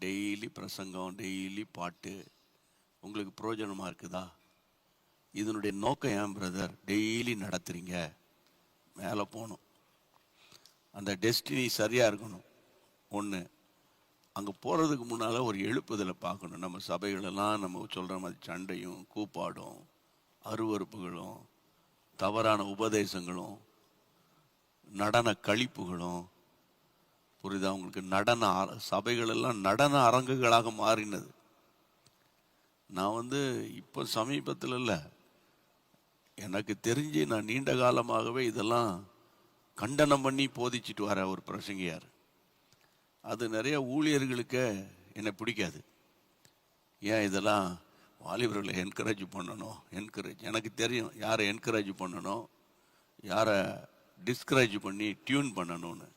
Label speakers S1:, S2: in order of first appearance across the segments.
S1: Daily பிரசங்கம் daily பாட்டு. உங்களுக்கு பிரயோஜனமாக இருக்குதா? இதனுடைய நோக்கம் ஏன் பிரதர் டெய்லி நடத்துறீங்க. மேலே போகணும். அந்த டெஸ்டினி சரியாக இருக்கணும். ஒன்று அங்கே போகிறதுக்கு முன்னால் ஒரு எழுப்புதலை பார்க்கணும். நம்ம சபைகளெல்லாம் நம்ம சொல்கிற மாதிரி சண்டையும் கூப்பாடும் அருவறுப்புகளும் தவறான உபதேசங்களும் நடன கழிப்புகளும் புரியுதா? உங்களுக்கு நடன சபைகள் எல்லாம் நடன அரங்குகளாக மாறினது. நான் வந்து இப்போ சமீபத்தில் இல்லை. எனக்கு தெரிஞ்சு நான் நீண்ட காலமாகவே இதெல்லாம் கண்டனம் பண்ணி போதிச்சிட்டு வர ஒரு பிரசங்கியார். அது நிறைய ஊழியர்களுக்கு என்னை பிடிக்காது. ஏன் இதெல்லாம் வாலிபர்களை என்கரேஜ் பண்ணணும்? என்கரேஜ் எனக்கு தெரியும் யாரை என்கரேஜ் பண்ணணும்? யாரை டிஸ்கரேஜ் பண்ணி டியூன் பண்ணணும்னு.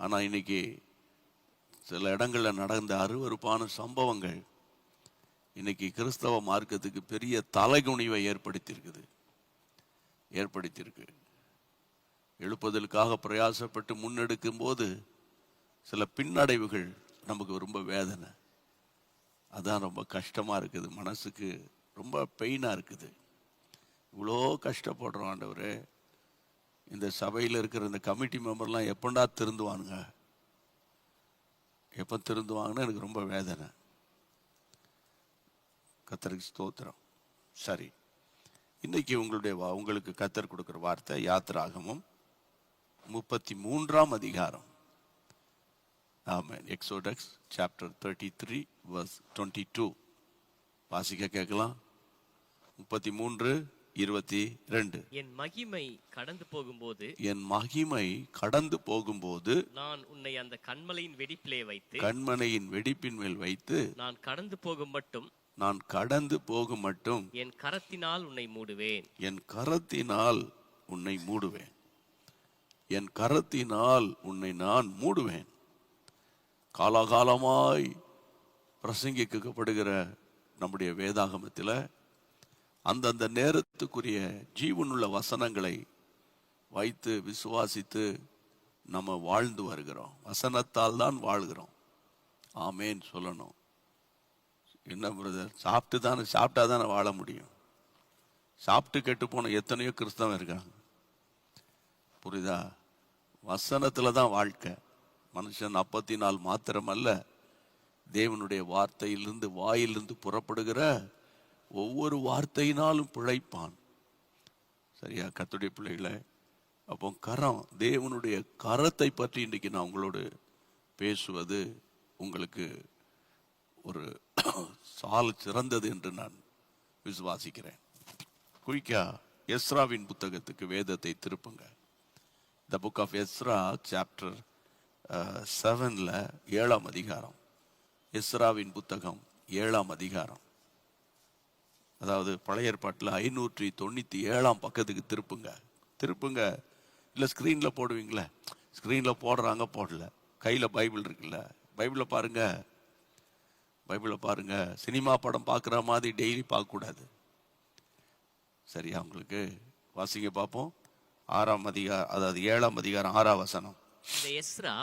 S1: ஆனால் இன்னைக்கு சில இடங்களில் நடந்த அருவருப்பான சம்பவங்கள் இன்னைக்கு கிறிஸ்தவ மார்க்கத்துக்கு பெரிய தலைகுனிவை ஏற்படுத்தியிருக்குது. ஏற்படுத்தியிருக்கு. எழுப்பதற்காக பிரயாசப்பட்டு முன்னெடுக்கும் போது சில பின்னடைவுகள் நமக்கு ரொம்ப வேதனை. அதான் ரொம்ப கஷ்டமாக இருக்குது. மனசுக்கு ரொம்ப பெயினாக இருக்குது. இவ்வளோ கஷ்டப்படுறோம் ஆண்டவரே. இந்த சபையில் இருக்கிற இந்த கமிட்டி மெம்பர்லாம் எப்பண்டா திருந்துவானுங்க? எப்போ திருந்துவாங்கன்னு எனக்கு ரொம்ப வேதனை. கத்தருக்கு ஸ்தோத்திரம். சரி. இன்னைக்கு உங்களுடைய வா- உங்களுக்கு கத்தர் கொடுக்குற வார்த்தை யாத்திராகமும் முப்பத்தி மூன்றாம் அதிகாரம். ஆமாம் Exodus chapter thirty three verse twenty two வாசிக்க கேட்கலாம். முப்பத்தி மூன்று இருபத்தி ரெண்டு
S2: என் மகிமை கடந்து போகும்போது
S1: என் மகிமை கடந்து போகும்போது
S2: நான் உன்னை அந்த கண்மலையின் வெடிப்பிலே வைத்து
S1: கண்மனையின் வெடிப்பின் மேல் வைத்து
S2: நான் கடந்து போகும் மட்டும்
S1: நான் கடந்து போகும் மட்டும்
S2: என் கரத்தினால் உன்னை மூடுவேன்.
S1: என் கரத்தினால் உன்னை மூடுவேன். என் கரத்தினால் உன்னை நான் மூடுவேன். காலாகாலமாய் பிரசங்கிக்கப்படுகிற நம்முடைய வேதாகமத்தில் அந்தந்த நேரத்துக்குரிய ஜீவனுள்ள வசனங்களை வைத்து விசுவாசித்து நம்ம வாழ்ந்து வருகிறோம். வசனத்தால் தான் வாழ்கிறோம். ஆமேன் சொல்லணும். என்ன பிரதர் சாப்பிட்டு தானே சாப்பிட்டா தானே வாழ முடியும். சாப்பிட்டு கெட்டு போன எத்தனையோ கிறிஸ்தவம் இருக்காங்க. புரியுதா? வசனத்தில் தான் வாழ்க்கை. மனுஷன் அப்பத்தினால் மாத்திரமல்ல தேவனுடைய வார்த்தையிலிருந்து வாயிலிருந்து புறப்படுகிற ஒவ்வொரு வார்த்தையினாலும் பிழைப்பான். சரியா? கத்துடைய பிள்ளைகளை அப்போ கரம் தேவனுடைய கரத்தை பற்றி இன்றைக்கு நான் உங்களோடு பேசுவது உங்களுக்கு ஒரு சால் சிறந்தது என்று நான் விசுவாசிக்கிறேன். குயிக்கா எஸ்ராவின் புத்தகத்துக்கு வேதத்தை திருப்புங்க. The book of Ezra chapter செவனில் ஏழாம் அதிகாரம். எஸ்ராவின் புத்தகம் ஏழாம் அதிகாரம். அதாவது பழைய ஏற்பாட்டில் ஐநூற்றி தொண்ணூற்றி ஏழாம் பக்கத்துக்கு திருப்புங்க. திருப்புங்க. இல்லை ஸ்க்ரீனில் போடுவீங்களே. ஸ்க்ரீனில் போடுறாங்க போடல. கையில் பைபிள் இருக்குல்ல. பைபிளில் பாருங்க. பைபிளை பாருங்க. சினிமா படம் பார்க்குற மாதிரி டெய்லி பார்க்கக்கூடாது சரியா உங்களுக்கு? வாசிங்க பார்ப்போம் ஆறாம் அதிகாரம் அதாவது ஏழாம் அதிகாரம் ஆறாம் வசனம்.
S2: இந்த எஸ்ரா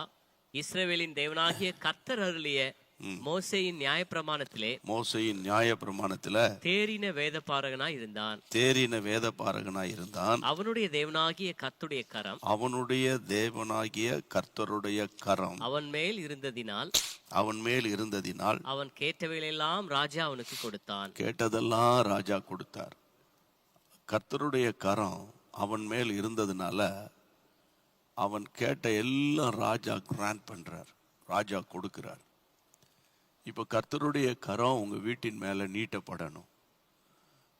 S2: இஸ்ரவேலின் தேவனாகிய கர்த்தர் அருளிய மோசேயின் நியாயப்பிரமாணத்திலே
S1: மோசையின் நியாய பிரமாணத்தில்
S2: தேறின வேதபாரகனாய் இருந்தான்.
S1: தேறின வேத பாரகனாய் இருந்தான்.
S2: அவனுடைய தேவனாகிய கர்த்துடைய கரம்.
S1: அவனுடைய தேவனாகிய கர்த்தருடைய கரம்.
S2: அவன் மேல் இருந்ததினால்
S1: அவன் மேல் இருந்ததினால்
S2: அவன் கேட்டவைகளெல்லாம் ராஜா அவனுக்கு கொடுத்தான்.
S1: கேட்டதெல்லாம் ராஜா கொடுத்தார். கர்த்தருடைய கரம் அவன் மேல் இருந்ததுனால அவன் கேட்ட எல்லாம் ராஜா கிராண்ட் பண்றார். ராஜா கொடுக்கிறார். இப்போ கர்த்தருடைய கரம் உங்கள் வீட்டின் மேலே நீட்டப்படணும்.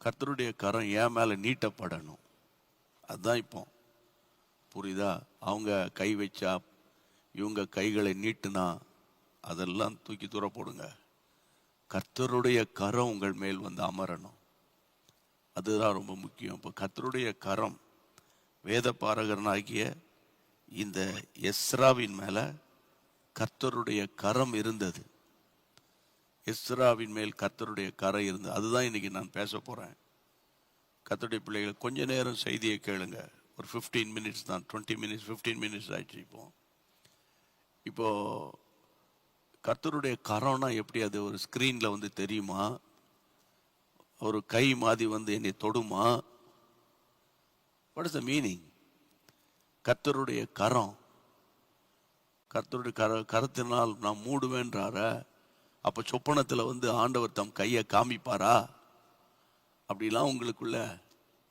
S1: கர்த்தருடைய கரம் ஏன் மேலே நீட்டப்படணும். அதுதான் இப்போ. புரியுதா? அவங்க கை வச்சா இவங்க கைகளை நீட்டுனா அதெல்லாம் தூக்கி தூர போடுங்க. கர்த்தருடைய கரம் உங்கள் மேல் வந்து அமரணும். அதுதான் ரொம்ப முக்கியம். இப்போ கர்த்தருடைய கரம் வேத பாரகரனாகிய இந்த எஸ்ராவின் மேலே கர்த்தருடைய கரம் இருந்தது. எஸ்ராவின் மேல் கர்த்தருடைய கரை இருந்து அதுதான் இன்னைக்கு நான் பேச போகிறேன் கத்தருடைய பிள்ளைகள் கொஞ்ச நேரம் செய்தியை கேளுங்க. ஒரு 15 மினிட்ஸ் தான். டுவெண்ட்டி மினிட்ஸ் 15 மினிட்ஸ் ஆயிடுச்சு இப்போ. இப்போ கர்த்தருடைய கரம்னா எப்படி அது ஒரு ஸ்க்ரீனில் வந்து தெரியுமா? ஒரு கை மாதிரி வந்து என்னை தொடுமா? வாட் இஸ் த மீனிங் கர்த்தருடைய கரம். கர்த்தருடைய கர கரத்தினால் நான் மூடுவேன்றார. அப்போ சொப்பனத்தில் வந்து ஆண்டவர் தம் கையை காமிப்பாரா? அப்படிலாம் உங்களுக்குள்ள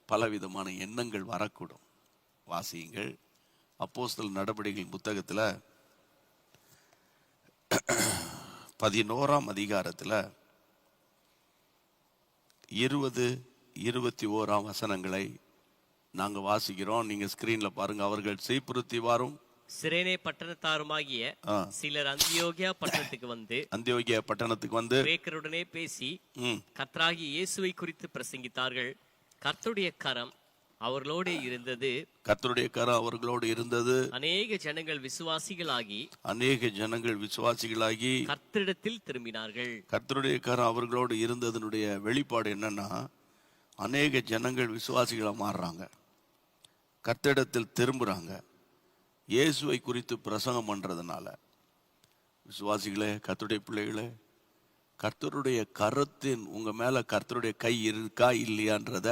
S1: பலவிதமான எண்ணங்கள் வரக்கூடும். வாசியுங்கள். அப்போஸ்தல் நடவடிக்கைகள் புத்தகத்தில் பதினோராம் அதிகாரத்தில் இருபது இருபத்தி ஓராம் வசனங்களை நாங்கள் வாசிக்கிறோம். நீங்கள் ஸ்க்ரீனில் பாருங்கள் அவர்கள் சீப்புறுத்தி வாரும்.
S2: சிரேனே பட்டணத்தாருமாகிய. சிலர் அந்தியோகியா பட்டணத்துக்கு வந்து
S1: அந்தியோகிய பட்டணத்துக்கு வந்து
S2: கிரேக்கருடனே பேசி
S1: ம்,
S2: கர்த்தராகி இயேசுவை குறித்து பிரசங்கித்தார்கள். கர்த்தருடைய கரம் அவர்களோடே இருந்தது.
S1: கர்த்தருடைய கரம் அவர்களோடு இருந்தது.
S2: அநேக ஜனங்கள் விசுவாசிகளாகி
S1: அநேக ஜனங்கள் விசுவாசிகளாகி
S2: கர்த்தரிடத்தில் திரும்பினார்கள்.
S1: கர்த்தருடைய கரம் அவர்களோடு இருந்ததனுடைய வெளிப்பாடு என்னன்னா அநேக ஜனங்கள் விசுவாசிகளா மாறுறாங்க. கர்த்தரிடத்தில் திரும்புறாங்க. இயேசுவை குறித்து பிரசங்கம் பண்ணுறதுனால விசுவாசிகளே கத்துடைய பிள்ளைகளே கர்த்தருடைய கருத்தின் உங்கள் மேலே கர்த்தருடைய கை இருக்கா இல்லையான்றத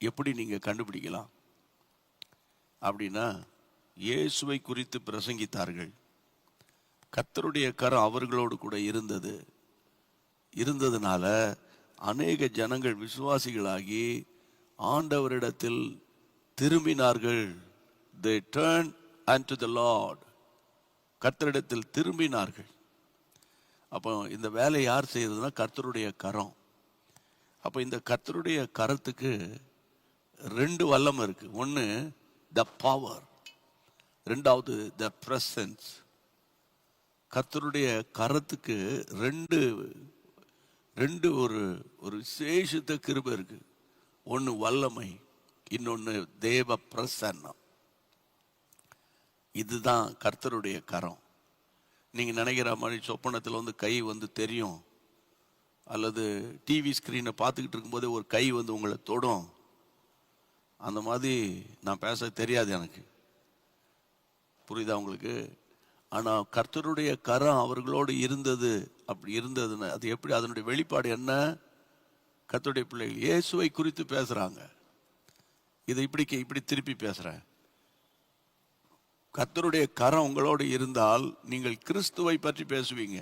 S1: எப்படி நீங்கள் கண்டுபிடிக்கலாம்? அப்படின்னா இயேசுவை குறித்து பிரசங்கித்தார்கள். கர்த்தருடைய கரம் அவர்களோடு கூட இருந்தது. இருந்ததுனால அநேக ஜனங்கள் விசுவாசிகளாகி ஆண்டவரிடத்தில் திரும்பினார்கள். They turn and to the lord கர்த்தரிடத்தில் திரும்பினார்கள். அப்போ இந்த வேலை யார் செய்யறதுன்னா கர்த்தருடைய கரம். அப்போ இந்த கர்த்தருடைய கரத்துக்கு ரெண்டு வல்லம் இருக்கு. ஒன்று த பவர் ரெண்டாவது த ப்ரெசன்ஸ் கர்த்தருடைய கரத்துக்கு ரெண்டு ரெண்டு ஒரு ஒரு விசேஷத்த கிருபை இருக்கு. ஒன்று வல்லமை இன்னொன்று தேவ பிரசன்னம். இதுதான் கர்த்தருடைய கரம். நீங்கள் நினைக்கிற மாதிரி சொப்பனத்தில் வந்து கை வந்து தெரியும். அல்லது டிவி ஸ்க்ரீனை பார்த்துக்கிட்டு இருக்கும்போதே ஒரு கை வந்து உங்களை தொடும். அந்த மாதிரி நான் பேச தெரியாது எனக்கு. புரியுதா உங்களுக்கு? ஆனால் கர்த்தருடைய கரம் அவர்களோடு இருந்தது. அப்படி இருந்ததுன்னு அது எப்படி அதனுடைய வெளிப்பாடு என்ன? கர்த்தருடைய பிள்ளைகள் இயேசுவை குறித்து பேசுகிறாங்க இதை இப்படி இப்படி திருப்பி பேசுகிறேன் கர்த்தருடைய கரம் உங்களோடு இருந்தால் நீங்கள் கிறிஸ்துவை பற்றி பேசுவீங்க.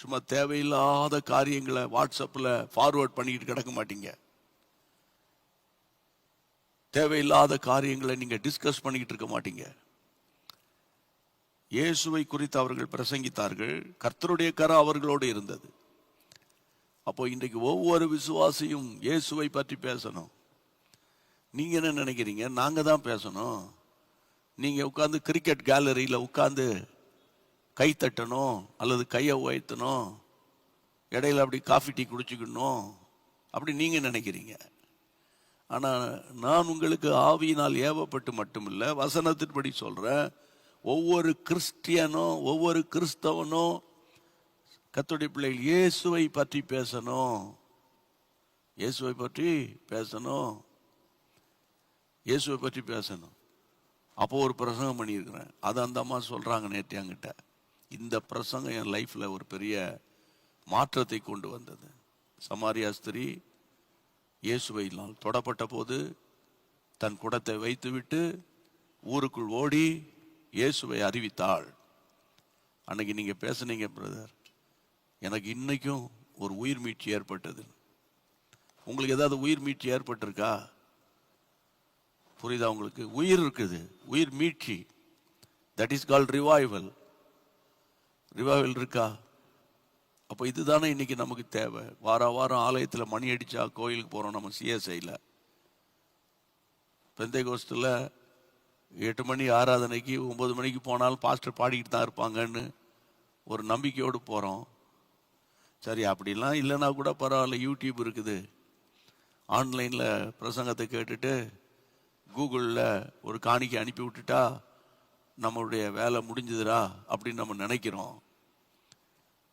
S1: சும்மா தேவையில்லாத காரியங்களை வாட்ஸ்அப்பில் ஃபார்வர்ட் பண்ணிக்கிட்டு கிடக்க மாட்டீங்க. தேவையில்லாத காரியங்களை நீங்கள் டிஸ்கஸ் பண்ணிக்கிட்டு இருக்க மாட்டீங்க. இயேசுவை குறித்து அவர்கள் பிரசங்கித்தார்கள். கர்த்தருடைய கரம் அவர்களோடு இருந்தது. அப்போ இன்றைக்கு ஒவ்வொரு விசுவாசியும் இயேசுவை பற்றி பேசணும். நீங்கள் என்ன நினைக்கிறீங்க? நாங்கள் தான் பேசணும். நீங்கள் உட்காந்து கிரிக்கெட் கேலரியில் உட்காந்து கை தட்டணும் அல்லது கையை உயர்த்தணும் இடையில அப்படி காஃபி டீ குடிச்சுக்கணும் அப்படி நீங்கள் நினைக்கிறீங்க. ஆனால் நான் உங்களுக்கு ஆவியினால் ஏவப்பட்டு மட்டுமில்லை வசனத்தின்படி சொல்கிறேன் ஒவ்வொரு கிறிஸ்டியனும் ஒவ்வொரு கிறிஸ்தவனும் கத்தோடைய பிள்ளைகள் இயேசுவை பற்றி பேசணும். இயேசுவை பற்றி பேசணும். இயேசுவை பற்றி பேசணும். அப்போ ஒரு பிரசங்கம் பண்ணியிருக்கிறேன். அது அந்த அம்மா சொல்கிறாங்க நேற்று என்கிட்ட. இந்த பிரசங்கம் என் லைஃப்பில் ஒரு பெரிய மாற்றத்தை கொண்டு வந்தது. சமாரியா ஸ்திரீ இயேசுவையினால் தொடப்பட்ட போது தன் குடத்தை வைத்துவிட்டு ஊருக்குள் ஓடி இயேசுவை அறிவித்தாள். அன்னைக்கு நீங்கள் பேசுனீங்க பிரதர். எனக்கு இன்னைக்கும் ஒரு உயிர் மீட்சி ஏற்பட்டது. உங்களுக்கு ஏதாவது உயிர் மீட்சி ஏற்பட்டிருக்கா? புரியுதா உங்களுக்கு? உயிர் இருக்குது. உயிர் மீட்சி. That is call revival revival இருக்கா? அப்போ இதுதானே இன்னைக்கு நமக்கு தேவை. வார வாரம் ஆலயத்தில் மணி அடிச்சா கோயிலுக்கு போகிறோம் நம்ம சிஎஸ்ஐயில் பெந்தை கோஸ்தில் எட்டு மணி ஆராதனைக்கு ஒம்பது மணிக்கு போனாலும் பாஸ்டர் பாடிக்கிட்டு தான் இருப்பாங்கன்னு ஒரு நம்பிக்கையோடு போகிறோம் சரி அப்படிலாம் இல்லைன்னா கூட பரவாயில்ல. யூடியூப் இருக்குது. ஆன்லைனில் பிரசங்கத்தை கேட்டுட்டு கூகுளில் ஒரு காணிக்கை அனுப்பி விட்டுட்டா நம்மளுடைய வேலை முடிஞ்சதுடா அப்படின்னு நம்ம நினைக்கிறோம்.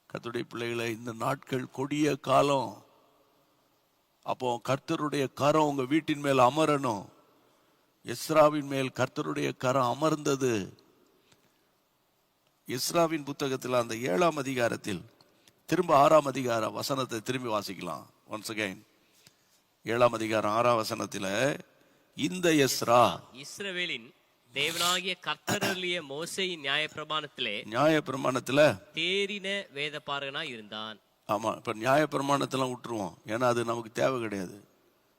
S1: கத்துடைய பிள்ளைகளை இந்த நாட்கள் கொடிய காலம். அப்போ கர்த்தருடைய கரம் உங்கள் வீட்டின் மேல் அமரணும். எஸ்ராவின் மேல் கர்த்தருடைய கரம் அமர்ந்தது. இஸ்ராவின் புத்தகத்தில் அந்த ஏழாம் அதிகாரத்தில் திரும்ப ஆறாம் அதிகார வசனத்தை திரும்பி வாசிக்கலாம். ஒன்ஸ் அகைன் ஏழாம் அதிகாரம் ஆறாம் வசனத்தில் இந்த எஸ்ரா
S2: இஸ்ரவேலின் தேவனாகிய கர்த்தரலிய மோசையின் நியாயப்பிரமாணத்திலே
S1: நியாய பிரமாணத்தில்
S2: தேறின வேதபாரகனாய் இருந்தான்.
S1: ஆமா இப்ப நியாய பிரமாணத்தெல்லாம் விட்டுருவோம் ஏன்னா அது நமக்கு தேவை கிடையாது.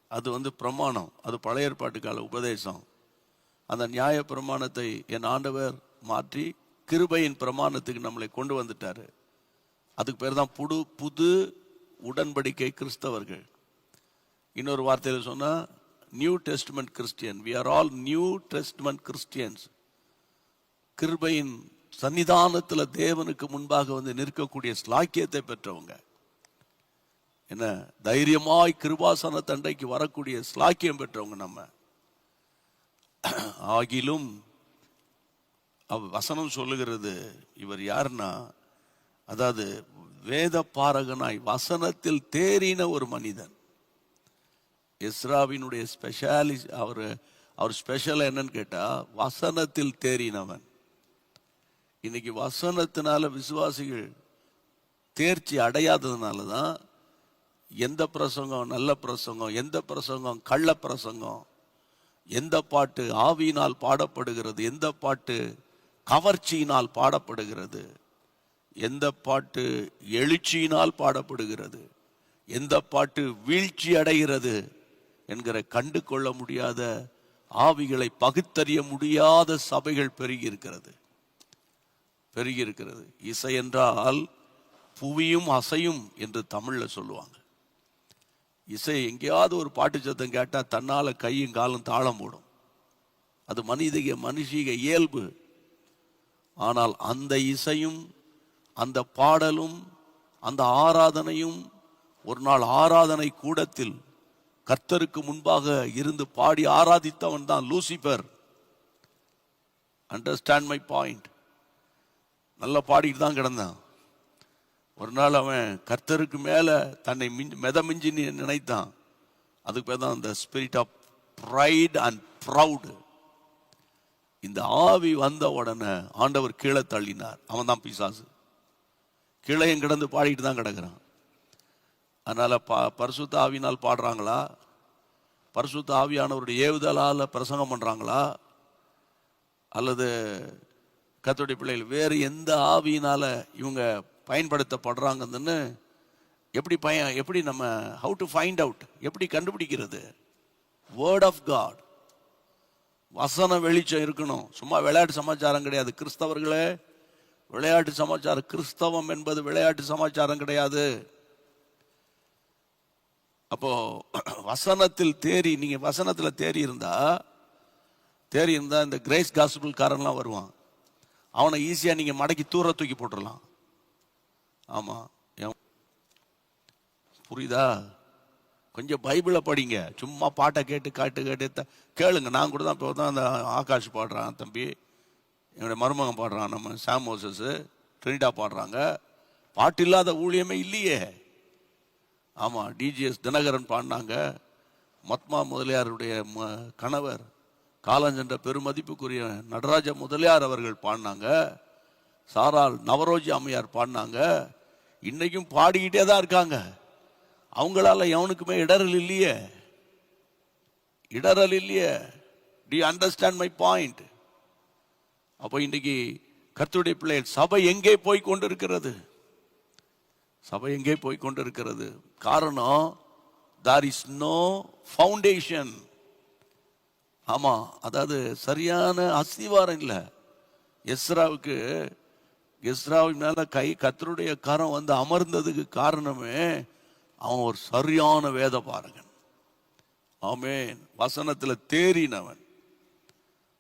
S1: அது வந்து பிரமாணம். அது பழைய ஏற்பாட்டு கால உபதேசம். அந்த நியாய பிரமாணத்தை என் ஆண்டவர் மாற்றி கிருபையின் பிரமாணத்துக்கு நம்மளை கொண்டு வந்துட்டாரு. அதுக்கு பேர் தான் புது புது உடன்படிக்கை கிறிஸ்தவர்கள். இன்னொரு வார்த்தையில் சொன்னா new testament Christian we are all new testament Christians கிருபையின் சன்னிதானத்தில் தேவனுக்கு முன்பாக வந்து நிற்கக்கூடிய ஸ்லாக்கியத்தை பெற்றவங்க. என்ன? தைரியமாய் கிருபாசன தண்டைக்கு வரக்கூடிய ஸ்லாக்கியம் பெற்றவங்க நம்ம. ஆகிலும் அவ வசனம் சொல்லுகிறது இவர் யாருன்னா அதாவது வேத பாரகனாய் வசனத்தில் தேறின ஒரு மனிதன். இஸ்ராவினுடைய ஸ்பெஷாலி அவர் அவர் ஸ்பெஷல் என்னன்னு கேட்டால் வசனத்தில் தேறினவன். இன்னைக்கு வசனத்தினால விசுவாசிகள் தேர்ச்சி அடையாததுனால தான் எந்த பிரசங்கம் நல்ல பிரசங்கம் எந்த பிரசங்கம் கள்ள பிரசங்கம் எந்த பாட்டு ஆவியினால் பாடப்படுகிறது எந்த பாட்டு கவர்ச்சியினால் பாடப்படுகிறது எந்த பாட்டு எழுச்சியினால் பாடப்படுகிறது எந்த பாட்டு வீழ்ச்சி அடைகிறது என்கிற கண்டு கொள்ள முடியாத ஆவிகளை பகுத்தறிய முடியாத சபைகள் பெருகி இருக்கிறது பெருகி இருக்கிறது இசை என்றால் புவியும் அசையும் என்று தமிழில் சொல்லுவாங்க. இசை எங்கேயாவது ஒரு பாட்டு சத்தம் கேட்டால் தன்னால் கையும் காலும் தாளம் போடும். அது மனித மனுஷிக இயல்பு. ஆனால் அந்த இசையும் அந்த பாடலும் அந்த ஆராதனையும் ஒரு நாள் ஆராதனை கூடத்தில் கர்த்தருக்கு முன்பாக இருந்து பாடி ஆராதித்தவன் தான் லூசிபர் அண்டர்ஸ்டாண்ட் மை பாயிண்ட் நல்லா பாடிட்டு தான் கிடந்தான். ஒரு நாள் அவன் கர்த்தருக்கு மேலே தன்னை மிஞ்சி மெத மிஞ்சி நினைத்தான். அதுக்கு பேர் தான் அந்த spirit of pride and proud இந்த ஆவி வந்த உடனே ஆண்டவர் கீழே தள்ளினார். அவன் தான் பிசாசு. கீழே கிடந்து பாடிட்டு தான் கிடக்குறான். அதனால் ப பரிசுத்த ஆவினால் பாடுறாங்களா? பரிசுத்த ஆவியானவருடைய ஏவுதலால் பிரசங்கம் பண்ணுறாங்களா அல்லது கத்தோடைய பிள்ளைகள் வேறு எந்த ஆவியினால் இவங்க பயன்படுத்தப்படுறாங்கன்னு எப்படி பய எப்படி நம்ம ஹவு டு ஃபைண்ட் அவுட் எப்படி கண்டுபிடிக்கிறது? வேர்ட் ஆஃப் காட் வசன வெளிச்சம் இருக்கணும். சும்மா விளையாட்டு சமாச்சாரம் கிடையாது. கிறிஸ்தவர்களே விளையாட்டு சமாச்சாரம் கிறிஸ்தவம் என்பது விளையாட்டு சமாச்சாரம் கிடையாது. அப்போ வசனத்தில் தேறி நீங்க வசனத்துல தேறி இருந்தா தேறி இருந்தா இந்த கிரேஸ் காசுபிள்காரன்லாம் வருவான். அவனை ஈஸியா நீங்க மடக்கி தூர தூக்கி போட்டுடலாம் ஆமா. என் புரியுதா? கொஞ்சம் பைபிளை படிங்க. சும்மா பாட்டை கேட்டு காட்டு கேட்டு கேளுங்க. நான் கூட தான் இப்போ தான் அந்த ஆகாஷ் பாடுறான் தம்பி. என்னுடைய மருமகன் பாடுறான் நம்ம சாம் மோசஸ். ட்ரினிடா பாடுறாங்க. பாட்டு இல்லாத ஊழியமே இல்லையே. ஆமாம் டிஜிஎஸ் தினகரன் பாடினாங்க. மத்மா முதலியாருடைய ம கணவர் காலஞ்சென்ற பெருமதிப்புக்குரிய நடராஜ முதலியார் அவர்கள் பாடினாங்க. சாரால் நவரோஜி அம்மையார் பாடினாங்க. இன்றைக்கும் பாடிக்கிட்டே தான் இருக்காங்க. அவங்களால எவனுக்குமே இடரல் இல்லையே. இடரல் இல்லையே. டி அண்டர்ஸ்டாண்ட் மை பாயிண்ட் அப்போ இன்றைக்கி கர்த்தருடைய பிள்ளைகள் சபை எங்கே போய் கொண்டிருக்கிறது? சபை எங்கே போய் கொண்டிருக்கிறது? காரணம் தார் இஸ் நோ ஃபவுண்டேஷன் ஆமாம் அதாவது சரியான அஸ்திவாரம் இல்லை. எஸ்ராவுக்கு எஸ்ராவின் மேலே கை கத்தருடைய கரம் வந்து அமர்ந்ததுக்கு காரணமே அவன் ஒரு சரியான வேத பாரகன் ஆமேன். வசனத்தில் தேறினவன்.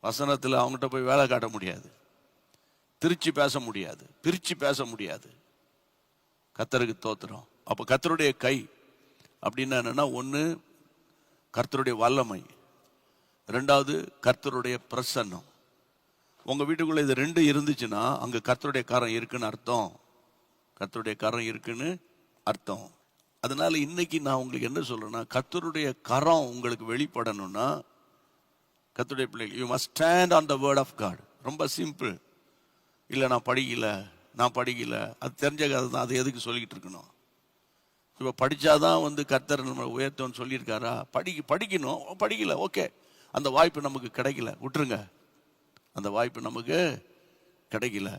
S1: வசனத்தில் அவங்ககிட்ட போய் வேலை காட்ட முடியாது. திருச்சி பேச முடியாது. பிரித்து பேச முடியாது. கத்தருக்கு தோத்துறோம் அப்போ கத்தருடைய கை அப்படின்னா என்னன்னா ஒன்று கர்த்தருடைய வல்லமை. ரெண்டாவது கர்த்தருடைய பிரசன்னம். உங்கள் வீட்டுக்குள்ளே இது ரெண்டு இருந்துச்சுன்னா அங்கே கர்த்தருடைய கரம் இருக்குன்னு அர்த்தம். கர்த்தருடைய கரம் இருக்குன்னு அர்த்தம். அதனால இன்னைக்கு நான் உங்களுக்கு என்ன சொல்றேன்னா கர்த்தருடைய கரம் உங்களுக்கு வெளிப்படணும்னா கர்த்தருடைய பிள்ளைகள் you must stand on the word of God ரொம்ப சிம்பிள் இல்லை நான் படிக்கல. நான் படிக்கல. அது தெரிஞ்ச கதை தான். அதை எதுக்கு சொல்லிக்கிட்டு இருக்கணும்? இப்போ படித்தாதான் வந்து கர்த்தர் நம்ம உயர்த்தோன்னு சொல்லியிருக்காரா? படிக்க படிக்கணும். படிக்கல. ஓகே. அந்த வாய்ப்பு நமக்கு கிடைக்கல. விட்டுருங்க. அந்த வாய்ப்பு நமக்கு கிடைக்கல.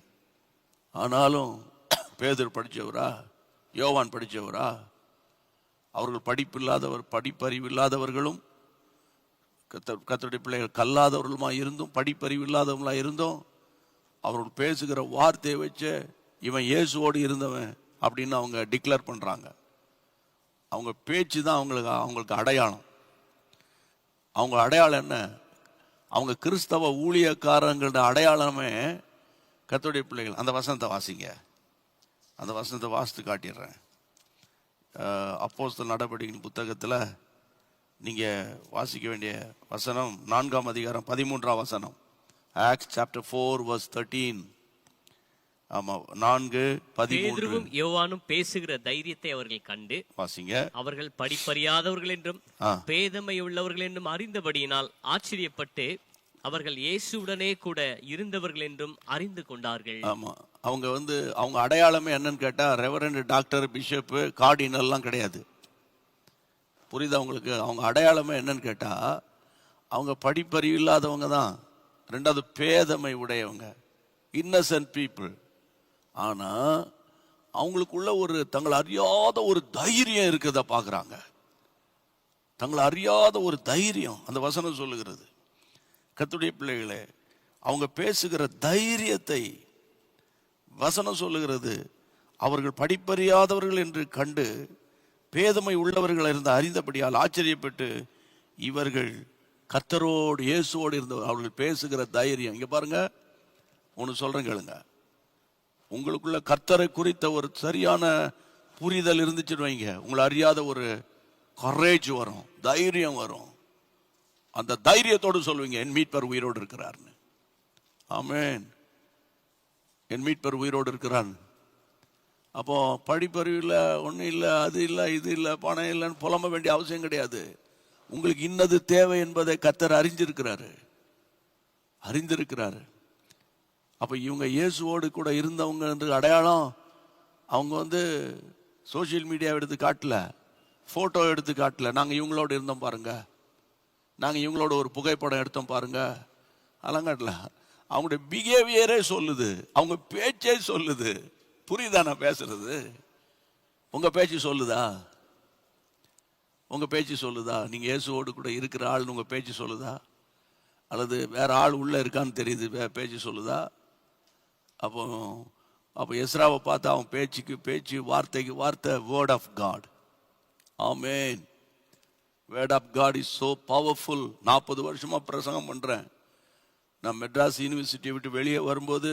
S1: ஆனாலும் பேதர் படித்தவரா யோவான் படித்தவரா அவர்கள் படிப்பு இல்லாதவர் படிப்பறிவு இல்லாதவர்களும் கத்த கத்தருடைய பிள்ளைகள் கல்லாதவர்களுமா இருந்தும் படிப்பறிவு இல்லாதவங்களா இருந்தும் அவர்கள் பேசுகிற வார்த்தையை வச்சு இவன் இயேசுவோடு இருந்தவன் அப்படின்னு அவங்க டிக்ளேர் பண்ணுறாங்க அவங்க பேச்சு தான் அவங்களுக்கு அவங்களுக்கு அடையாளம். அவங்க அடையாளம் என்ன? அவங்க கிறிஸ்தவ ஊழியக்காரங்களோட அடையாளமே கத்தோடைய பிள்ளைகள். அந்த வசனத்தை வாசிங்க. அந்த வசனத்தை வாசித்து காட்டிடுறேன். அப்போஸ்தல் நடவடிக்கையின் புத்தகத்தில் நீங்கள் வாசிக்க வேண்டிய வசனம் நான்காம் அதிகாரம் பதிமூன்றாம் வசனம். Acts chapter four verse thirteen ஆமாம் நான்கு பதிமூன்று.
S2: பேதுருவும் யோவானும் பேசுகிற தைரியத்தை அவர்கள் கண்டு
S1: வாசிங்க.
S2: அவர்கள் படிப்பறியாதவர்கள் என்றும். பேதமை உள்ளவர்கள் என்றும் அறிந்தபடியினால் ஆச்சரியப்பட்டு அவர்கள் இயேசுவுடனே கூட இருந்தவர்கள் என்றும் அறிந்து கொண்டார்கள்.
S1: ஆமாம் அவங்க வந்து அவங்க அடையாளமே என்னன்னு கேட்டால் ரெவரண்ட் டாக்டர் பிஷப்பு கார்டினல்லாம் கிடையாது. புரியுதா அவங்களுக்கு அவங்க அடையாளமே என்னன்னு கேட்டால் அவங்க படிப்பறிவு இல்லாதவங்க தான். ரெண்டாவது பேதமை உடையவங்க இன்னசென்ட் பீப்புள் ஆனால் அவங்களுக்குள்ள ஒரு தங்களை அறியாத ஒரு தைரியம் இருக்கிறத பார்க்குறாங்க. தங்களை அறியாத ஒரு தைரியம் அந்த வசனம் சொல்லுகிறது. கத்துடைய பிள்ளைகளே அவங்க பேசுகிற தைரியத்தை வசனம் சொல்லுகிறது. அவர்கள் படிப்பறியாதவர்கள் என்று கண்டு பேதமை உள்ளவர்கள் இருந்த அறிந்தபடியால் ஆச்சரியப்பட்டு இவர்கள் கத்தரோடு இயேசுவோடு இருந்த அவர்கள் பேசுகிற தைரியம். இங்கே பாருங்க. ஒன்று சொல்கிறேன் கேளுங்க. உங்களுக்குள்ள கர்த்தரை குறித்த ஒரு சரியான புரிதல் இருந்துச்சுன்னு வைங்க. உங்களை அறியாத ஒரு கரேஜ் வரும். தைரியம் வரும். அந்த தைரியத்தோடு சொல்லுவீங்க என் மீட்பர் உயிரோடு இருக்கிறார்னு. ஆமேன். என் மீட்பர் உயிரோடு இருக்கிறான். அப்போ படிப்பறிவு இல்லை ஒன்றும் இல்லை அது இல்லை இது இல்லை பணம் இல்லைன்னு புலம்ப வேண்டிய அவசியம் கிடையாது. உங்களுக்கு இன்னது தேவை என்பதை கத்தர் அறிஞ்சிருக்கிறாரு. அறிந்திருக்கிறாரு. அப்போ இவங்க இயேசுவோடு கூட இருந்தவங்க என்று அடையாளம் அவங்க வந்து சோஷியல் மீடியாவை எடுத்து காட்டல ஃபோட்டோ எடுத்து காட்டல. நாங்கள் இவங்களோட இருந்தோம் பாருங்க. நாங்கள் இவங்களோட ஒரு புகைப்படம் எடுத்தோம் பாருங்க. அதெல்லாம் காட்டல. அவங்களுடைய பிஹேவியரே சொல்லுது. அவங்க பேச்சே சொல்லுது. புரியுதா நான் பேசுறது? உங்க பேச்சு சொல்லுதா? உங்கள் பேச்சு சொல்லுதா? நீங்கள் இயேசுவோடு கூட இருக்கிற ஆள்னு உங்கள் பேச்சு சொல்லுதா? அல்லது வேற ஆள் உள்ளே இருக்கான்னு தெரியுது வே- பேச்சு சொல்லுதா? அப்போ அப்போ எஸ்ராவை பார்த்து அவன் பேச்சுக்கு பேச்சு வார்த்தைக்கு வார்த்தை word of God amen word of God is so powerful நாற்பது வருஷமாக பிரசங்கம் பண்ணுறேன் நான் மெட்ராஸ் யூனிவர்சிட்டியை விட்டு வெளியே வரும்போது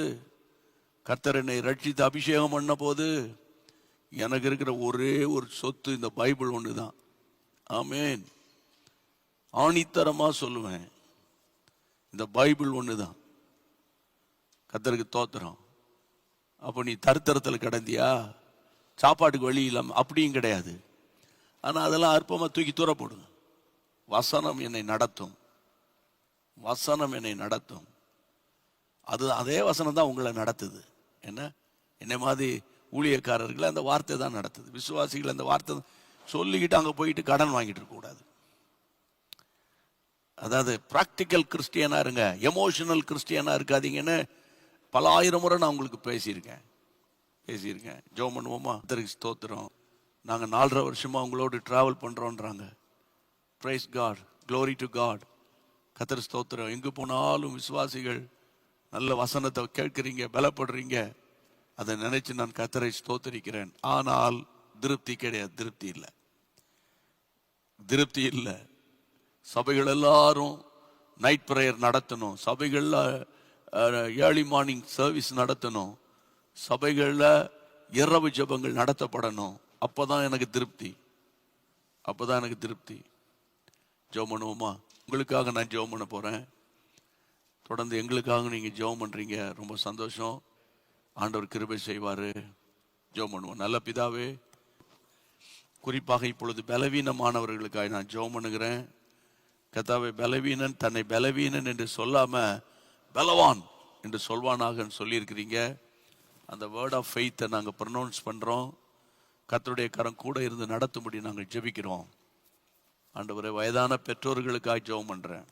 S1: கர்த்தர் என்னை ரட்சித்து அபிஷேகம் பண்ண போது எனக்கு இருக்கிற ஒரே ஒரு சொத்து இந்த பைபிள் ஒன்று தான் ஆமேன். ஆணித்தரமா சொல்லுவேன். இந்த பைபிள் ஒன்று தான் கத்தருக்கு தோத்திரம். அப்போ நீ தருத்தரத்தில் கிடந்தியா? சாப்பாட்டுக்கு வழி இல்லாம அப்படியும் கிடையாது. ஆனால் அதெல்லாம் அற்பமாக தூக்கி தூர போடுங்க. வசனம் என்னை நடத்தும். வசனம் என்னை நடத்தும். அது அதே வசனம் தான் உங்களை நடத்துது. என்ன? என்னை மாதிரி ஊழியக்காரர்களை அந்த வார்த்தை தான் நடத்துது. விசுவாசிகள் அந்த வார்த்தை தான் சொல்லிக்கிட்டு அங்கே போயிட்டு கடன் வாங்கிட்டு இருக்கக்கூடாது அதாவது ப்ராக்டிக்கல் கிறிஸ்டியனா இருங்க எமோஷனல் கிறிஸ்டியனா இருக்காதீங்கன்னு பல ஆயிரம் முறை நான் உங்களுக்கு பேசியிருக்கேன். பேசியிருக்கேன். ஜோ பண்ணுவோமா? கர்த்தருக்கு ஸ்தோத்திரம். நாங்கள் நாலரை வருஷமாக உங்களோடு travel பண்ணுறோன்றாங்க praise God glory to God கத்தர் ஸ்தோத்திரம். எங்கே போனாலும் விசுவாசிகள் நல்ல வசனத்தை கேட்குறீங்க பலப்படுறீங்க. அதை நினைச்சு நான் கத்தரை ஸ்தோத்தரிக்கிறேன். ஆனால் திருப்தி கிடையாது திருப்தி இல்லை. திருப்தி இல்லை. சபைகள் எல்லாரும் நைட் ப்ரேயர் நடத்தணும். சபைகளில் ஏர்லி மார்னிங் சர்வீஸ் நடத்தணும். சபைகளில் இரவு ஜெபங்கள் நடத்தப்படணும். அப்போ தான் எனக்கு திருப்தி. அப்பதான் எனக்கு திருப்தி. ஜெபம் பண்ணுவோமா? உங்களுக்காக நான் ஜெபம் பண்ண போகிறேன் தொடர்ந்து எங்களுக்காக நீங்கள் ஜெபம் பண்ணுறீங்க ரொம்ப சந்தோஷம். ஆண்டவர் கிருபை செய்வார். ஜெபம் பண்ணுவோம். நல்ல பிதாவே குறிப்பாக இப்பொழுது பலவீனமானவர்களுக்காக நான் ஜெபம் பண்ணுகிறேன். கத்தாவை பலவீனன் தன்னை பலவீனன் என்று சொல்லாம பலவான் என்று சொல்வானாகன்னு சொல்லியிருக்கிறீங்க. அந்த வேர்ட் ஆஃப் ஃபெய்த்தை நாங்கள் ப்ரொனவுன்ஸ் பண்ணுறோம் கத்தருடைய கரம் கூட இருந்து நடத்தும்படி நாங்கள் ஜெபிக்கிறோம். அண்டவரை வயதான பெற்றோர்களுக்காக ஜெபம் பண்ணுறேன்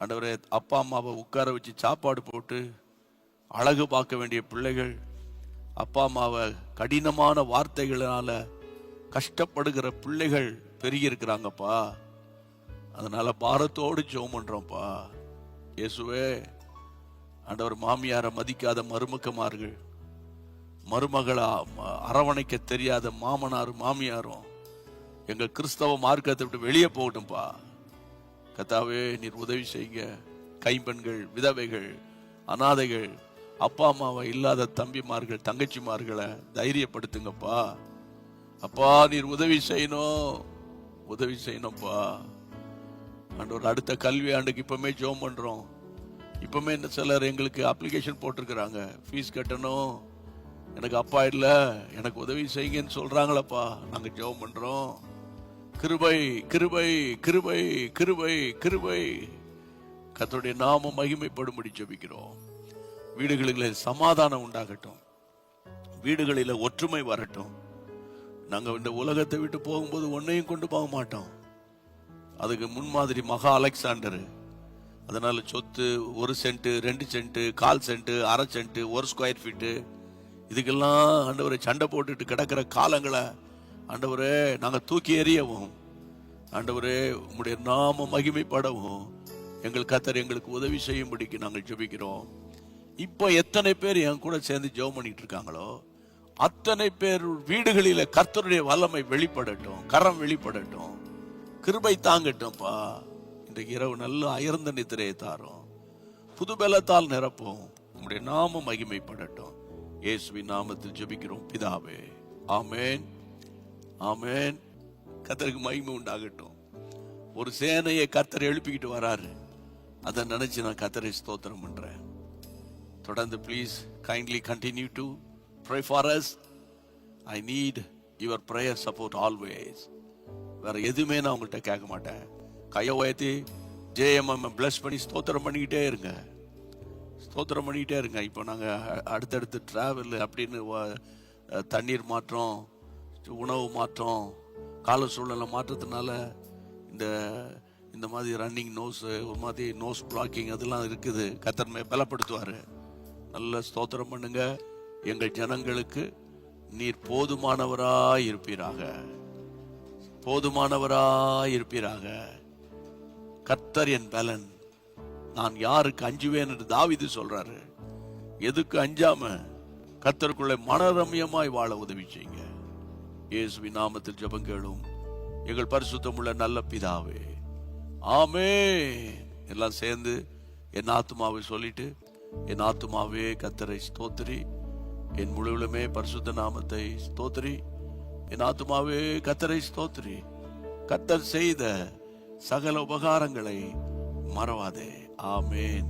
S1: அண்டவரை அப்பா அம்மாவை உட்கார வச்சு சாப்பாடு போட்டு அழகு பார்க்க வேண்டிய பிள்ளைகள் அப்பா அம்மாவை கடினமான வார்த்தைகளால கஷ்டப்படுகிற பிள்ளைகள் பெருகி இருக்கிறாங்கப்பா. அதனால பாரத்தோடு ஜெபம் பண்றோம்ப்பா. இயேசுவே ஆண்டவர் மாமியாரை மதிக்காத மருமக்கமார்கள் மருமகளா அரவணைக்க தெரியாத மாமனாரும் மாமியாரும் எங்கள் கிறிஸ்தவ மார்க்கத்தை விட்டு வெளியே போகட்டும்பா. கத்தாவே நீர் உதவி செய்யுங்க. கைம்பெண்கள் விதவைகள் அனாதைகள் அப்பா அம்மாவை இல்லாத தம்பிமார்கள் தங்கச்சிமார்களை தைரியப்படுத்துங்கப்பா. அப்பா நீர் உதவி செய்யணும். உதவி செய்யணும்ப்பா ஆண்டவர் அடுத்த கல்வி ஆண்டுக்கு இப்பவுமே ஜோம் பண்றோம். இப்பவுமே இந்த சிலர் எங்களுக்கு அப்ளிகேஷன் போட்டிருக்கிறாங்க. ஃபீஸ் கட்டணும். எனக்கு அப்பா இல்லை. எனக்கு உதவி செய்யுங்கன்னு சொல்றாங்களப்பா. நாங்கள் ஜெபம் பண்றோம். கிருபை கிருபை கிருபை கிருபை கிருபை. கர்த்தருடைய நாம மகிமைப்படும்படி ஜெபிக்கிறோம். வீடுகளில் சமாதானம் உண்டாகட்டும். வீடுகளில் ஒற்றுமை வரட்டும். நாங்கள் இந்த உலகத்தை விட்டு போகும்போது ஒன்றையும் கொண்டு போக மாட்டோம். அதுக்கு முன்மாதிரி மகா அலெக்சாண்டர். அதனால சொத்து ஒரு சென்ட் ரெண்டு சென்ட் கால் சென்ட் அரை சென்ட் ஒரு ஸ்கொயர் ஃபீட்டு. இதுக்கெல்லாம் ஆண்டவரை சண்டை போட்டுட்டு கிடக்கிற காலங்களை ஆண்டவரே நாங்கள் தூக்கி எறியவும் ஆண்டவரே உங்களுடைய நாம மகிமைப்படவும் எங்கள் கத்தர் எங்களுக்கு உதவி செய்யும்படிக்கு நாங்கள் ஜெபிக்கிறோம். இப்போ எத்தனை பேர் என் கூட சேர்ந்து ஜெபம் பண்ணிட்டு இருக்காங்களோ? அத்தனை பேர் வீடுகளில கர்த்தருடைய வல்லமை வெளிப்படட்டும் கரம் வெளிப்படட்டும் கிருபை தாங்கட்டும்ப்பா. இன்றைக்கு இரவு நல்ல அயர்ந்த நித்திரையை தாரும். புது பலத்தால் நிரப்பும். உம்முடைய நாம மகிமைப்படட்டும். இயேசுவின் நாமத்தில் ஜெபிக்கிறோம். பிதாவே ஆமேன். ஆமேன். கத்தருக்கு மகிமை உண்டாகட்டும். ஒரு சேனையை கத்தர் எழுப்பிக்கிட்டு வராரு. அதை நினைச்சு நான் கத்தரை ஸ்தோத்திரம் பண்றேன். தொடர்ந்து please kindly continue to pray for us I need your prayer support always வேற எதுவுமே நான் உங்கள்கிட்ட கேட்க மாட்டேன். கையை உயர்த்தி ஜேஎம்எம் பிளஸ் பண்ணி ஸ்தோத்திரம் பண்ணிக்கிட்டே இருங்க. ஸ்தோத்திரம் பண்ணிக்கிட்டே இருங்க. இப்போ நாங்கள் அடுத்தடுத்து ட்ராவல் அப்படின்னு தண்ணீர் மாற்றம் உணவு மாற்றம் கால சூழ்நிலை மாற்றத்தினால இந்த இந்த மாதிரி ரன்னிங் நோஸ் ஒரு மாதிரி நோஸ் பிளாக்கிங் அதெல்லாம் இருக்குது. கத்தர்மை பலப்படுத்துவார். நல்ல ஸ்தோத்திரம் பண்ணுங்கள் எங்கள் ஜனங்களுக்கு நீர் போதுமானவராய் இருப்பீராக போதுமானவராய் இருப்பீராக கர்த்தர் என் பலன். நான் யாருக்கு அஞ்சுவேன் என்று தாவிது சொல்றாரு. எதுக்கு அஞ்சாம? கர்த்தருக்குள்ளே மனரம்யமாய் வாழ உதவி செய்யுங்க. இயேசுவி நாமத்தில் ஜெபங்களும் எங்கள் பரிசுத்தமுள்ள நல்ல பிதாவே. ஆமே எல்லாம் சேர்ந்து என் ஆத்துமாவை சொல்லிட்டு என் ஆத்துமாவே கத்தரை ஸ்தோத்திரி. என் முழுவலுமே பரிசுத்த நாமத்தை ஸ்தோத்ரி என் ஆத்துமாவே கத்தரை ஸ்தோத்திரி. கத்தர் செய்த சகல உபகாரங்களை மறவாதே. ஆமேன்.